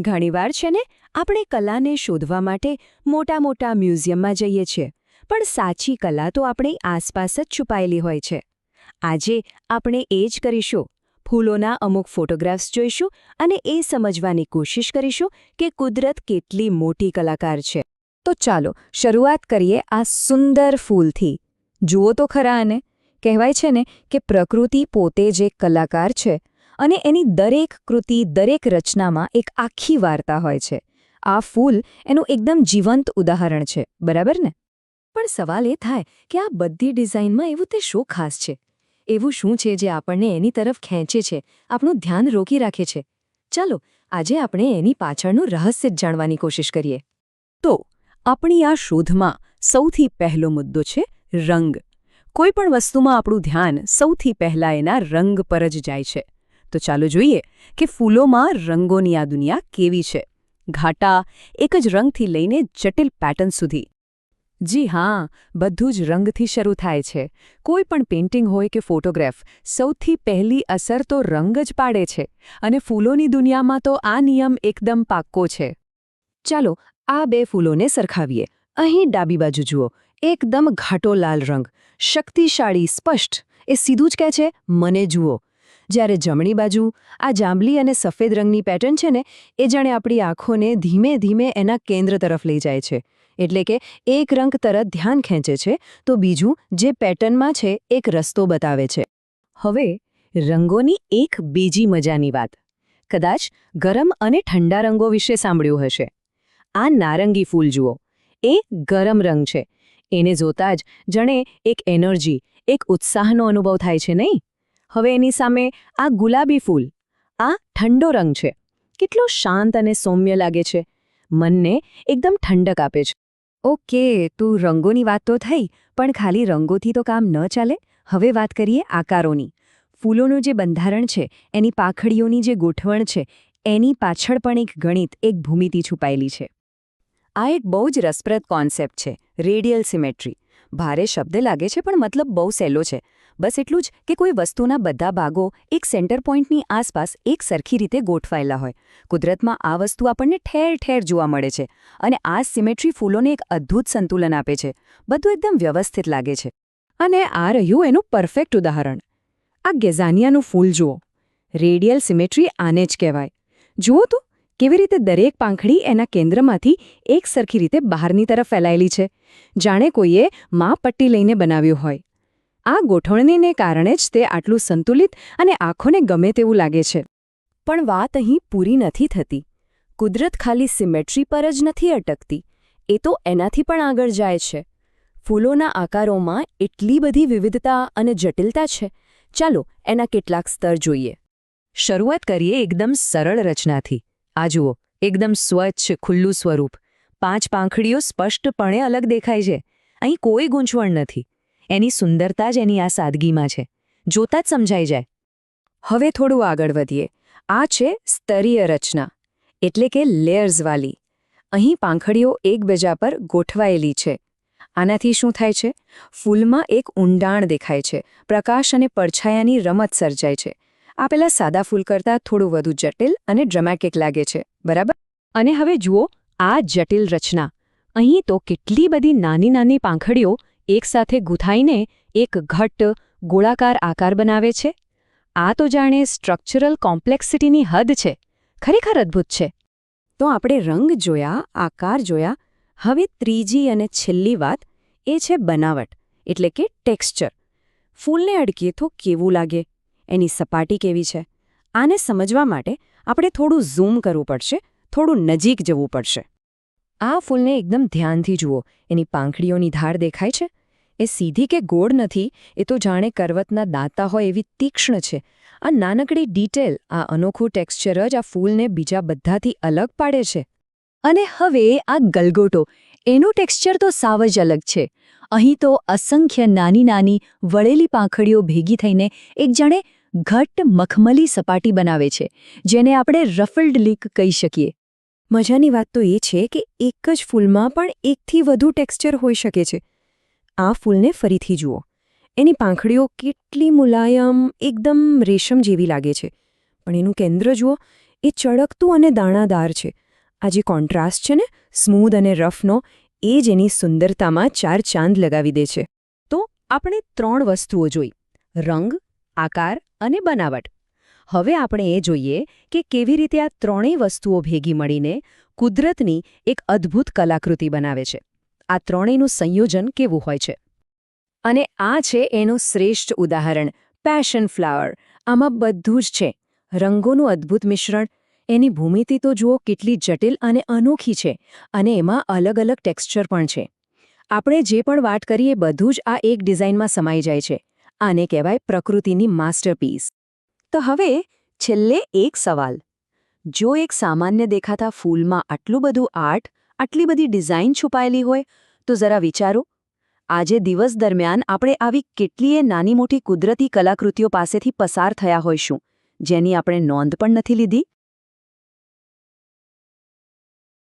ઘણીવાર છે ને, આપણે કલાને શોધવા માટે મોટા મોટા મ્યુઝિયમમાં જઈએ છીએ, પણ સાચી કલા તો આપણી આસપાસ જ છુપાયેલી હોય છે. આજે આપણે એ જ કરીશું, ફૂલોના અમુક ફોટોગ્રાફ્સ જોઈશું અને એ સમજવાની કોશિશ કરીશું કે કુદરત કેટલી મોટી કલાકાર છે. તો ચાલો, શરૂઆત કરીએ આ સુંદર ફૂલથી. જુઓ તો ખરા આને, કહેવાય છે ને કે પ્રકૃતિ પોતે જે કલાકાર છે. અને એની દરેક કૃતિ, દરેક રચનામાં એક આખી વાર્તા હોય છે. આ ફૂલ એનું એકદમ જીવંત ઉદાહરણ છે, બરાબર ને? પણ સવાલ એ થાય કે આ બધી ડિઝાઇનમાં એવું તે શું ખાસ છે? એવું શું છે જે આપણને એની તરફ ખેંચે છે, આપણું ધ્યાન રોકી રાખે છે? ચાલો, આજે આપણે એની પાછળનું રહસ્ય જ જાણવાની કોશિશ કરીએ. તો, આપણી આ શોધમાં સૌથી પહેલો મુદ્દો છે રંગ. કોઈ પણ વસ્તુમાં આપણું ધ્યાન સૌથી પહેલાં એના રંગ પર જ જાય છે. તો ચાલો જોઈએ કે ફૂલોમાં રંગોની આ દુનિયા કેવી છે. ઘાટા એક જ રંગથી લઈને જટિલ પેટર્ન સુધી. જી હા, બધું જ રંગથી શરૂ થાય છે. કોઈ પણ પેઇન્ટિંગ હોય કે ફોટોગ્રાફ સૌથી પહેલી અસર તો રંગ જ પાડે છે અને ફૂલોની દુનિયામાં તો આ નિયમ એકદમ પાક્કો છે. ચાલો આ બે ફૂલોને સરખાવીએ. અહીં ડાબી બાજુ જુઓ. એકદમ ઘાટો લાલ રંગ. શક્તિશાળી, સ્પષ્ટ. એ સીધું જ કહે છે, મને જુઓ. જ્યારે જમણી બાજુ આ જાંબલી અને સફેદ રંગની પેટર્ન છે ને, એ જાણે આપણી આંખોને ધીમે ધીમે એના કેન્દ્ર તરફ લઈ જાય છે. એટલે કે એક રંગ તરત ધ્યાન ખેંચે છે, તો બીજું જે પેટર્નમાં છે, એક રસ્તો બતાવે છે. હવે, રંગોની એક બીજી મજાની વાત. કદાચ ગરમ અને ઠંડા રંગો વિશે સાંભળ્યું હશે. આ નારંગી ફૂલ જુઓ. એ ગરમ રંગ છે. એને જોતા જ જણે એક એનર્જી, એક ઉત્સાહનો અનુભવ થાય છે નહીં? હવે એની સામે આ ગુલાબી ફૂલ. આ ઠંડો રંગ છે. કેટલો શાંત અને સૌમ્ય લાગે છે. મનને એકદમ ઠંડક આપે છે. ઓકે, તું રંગોની વાત તો થઈ, પણ ખાલી રંગોથી તો કામ ન ચાલે? હવે વાત કરીએ આકારોની. ફૂલોનું જે બંધારણ છે, એની પાખડીઓની જે ગોઠવણ છે, એની પાછળ પણ એક ગણિત, એક ભૂમિતિ છુપાયેલી છે. આ એક બહુ જ રસપ્રદ કોન્સેપ્ટ છે, રેડિયલ સિમેટ્રી. ભારે શબ્દ લાગે છે, પણ મતલબ બહુ સહેલો છે. બસ એટલું જ કે કોઈ વસ્તુના બધા ભાગો એક સેન્ટર પોઈન્ટની આસપાસ એક સરખી રીતે ગોઠવાયેલા હોય. કુદરતમાં આ વસ્તુ આપણને ઠેર ઠેર જોવા મળે છે અને આ સિમેટ્રી ફૂલોને એક અદ્ભુત સંતુલન આપે છે. બધું એકદમ વ્યવસ્થિત લાગે છે. અને આ રહ્યું એનું પરફેક્ટ ઉદાહરણ. આ ગેઝાનિયાનું ફૂલ જુઓ. રેડિયલ સિમેટ્રી આને જ કહેવાય. જુઓ તો કેવી રીતે દરેક પાંખડી એના કેન્દ્રમાંથી એક સરખી રીતે બહારની તરફ ફેલાયેલી છે? જાણે કોઈએ મા પટ્ટી લઈને બનાવ્યું હોય. આ ગોઠવણીને કારણે જ તે આટલું સંતુલિત અને આંખોને ગમે તેવું લાગે છે. પણ વાત અહીં પૂરી નથી થતી. કુદરત ખાલી સિમેટ્રી પર જ નથી અટકતી. એ તો એનાથી પણ આગળ જાય છે. ફૂલોના આકારોમાં એટલી બધી વિવિધતા અને જટિલતા છે. ચાલો એના કેટલાક સ્તર જોઈએ. શરૂઆત કરીએ એકદમ સરળ રચનાથી. આ જુઓ, એકદમ સ્વચ્છ, ખુલ્લું સ્વરૂપ. પાંચ પાંખડીઓ સ્પષ્ટપણે અલગ દેખાય છે. અહીં કોઈ ગૂંચવણ નથી. એની સુંદરતા જ એની આ સાદગીમાં છે. જોતા જ સમજાઈ જાય. હવે થોડું આગળ વધીએ. આ છે સ્તરીય રચના, એટલે કે લેયર્સવાળી અહીં પાંખડીઓ એકબીજા પર ગોઠવાયેલી છે. આનાથી શું થાય છે? ફૂલમાં એક ઊંડાણ દેખાય છે. પ્રકાશ અને પડછાયાની રમત સર્જાય છે. આ પેલા સાદા ફૂલ કરતાં થોડું વધુ જટિલ અને ડ્રમેટિક લાગે છે, બરાબર? અને હવે જુઓ, આ જટિલ રચના. અહીં તો કેટલી બધી નાની નાની પાંખડીઓ એકસાથે ગૂંથાઈને એક ઘટ્ટ, ગોળાકાર આકાર બનાવે છે. આ તો જાણે સ્ટ્રક્ચરલ કોમ્પ્લેક્સિટીની હદ છે. ખરેખર અદ્ભુત છે. તો આપણે રંગ જોયા, આકાર જોયા. હવે ત્રીજી અને છેલ્લી વાત એ છે બનાવટ, એટલે કે ટેક્સચર ફૂલને અડકીએ તો કેવું લાગે? એની સપાટી કેવી છે? આને સમજવા માટે આપણે થોડું ઝૂમ કરવું પડશે, થોડું નજીક જવું પડશે. આ ફૂલને એકદમ ધ્યાનથી જુઓ. એની પાંખડીઓની ધાર દેખાય છે? એ સીધી કે ગોળ નથી, એ તો જાણે કરવતના દાંતા હોય એવી તીક્ષ્ણ છે. આ નાનકડી ડિટેલ, આ અનોખું ટેક્સચર જ આ ફૂલને બીજા બધાથી અલગ પાડે છે. અને હવે આ ગલગોટો. એનું ટેક્સચર તો સાવ જ અલગ છે. અહીં તો અસંખ્ય નાની નાની વળેલી પાંખડીઓ ભેગી થઈને એક જાણે ઘટ્ટ મખમલી સપાટી બનાવે છે, જેને આપણે રફલ્ડ લીક કહી શકીએ. મજાની વાત તો એ છે કે એક જ ફૂલમાં પણ એકથી વધુ ટેક્સચર હોઈ શકે છે. આ ફૂલને ફરીથી જુઓ. એની પાંખડીઓ કેટલી મુલાયમ, એકદમ રેશમ જેવી લાગે છે. પણ એનું કેન્દ્ર જુઓ, એ ચળકતું અને દાણાદાર છે. આ જે કોન્ટ્રાસ્ટ છે ને, સ્મૂધ અને રફનો, એ જ એની સુંદરતામાં ચાર ચાંદ લગાવી દે છે. તો આપણે ત્રણ વસ્તુઓ જોઈ. રંગ, આકાર અને બનાવટ. હવે આપણે એ જોઈએ કે કેવી રીતે આ ત્રણેય વસ્તુઓ ભેગી મળીને કુદરતની એક અદ્ભુત કલાકૃતિ બનાવે છે. આ ત્રણેયનું સંયોજન કેવું હોય છે? અને આ છે એનું શ્રેષ્ઠ ઉદાહરણ પેશન ફ્લાવર આમાં બધું જ છે. રંગોનું અદ્ભુત મિશ્રણ. એની ભૂમિતિ તો જુઓ કેટલી જટિલ અને અનોખી છે અને એમાં અલગ અલગ ટેક્સચર પણ છે. આપણે જે પણ વાત કરીએ બધું જ આ એક ડિઝાઇનમાં સમાઈ જાય છે. આને કહેવાય પ્રકૃતિની માસ્ટરપીસ. તો હવે છેલ્લે એક સવાલ. જો એક સામાન્ય દેખાતા ફૂલમાં આટલું બધું આર્ટ, આટલી બધી ડિઝાઇન છુપાયેલી હોય, તો જરા વિચારો. આજે દિવસ દરમિયાન આપણે આવી કેટલીય નાની મોટી કુદરતી કલાકૃતિઓ પાસેથી પસાર થયા હોઈશું, જેની આપણે નોંધ પણ નથી લીધી?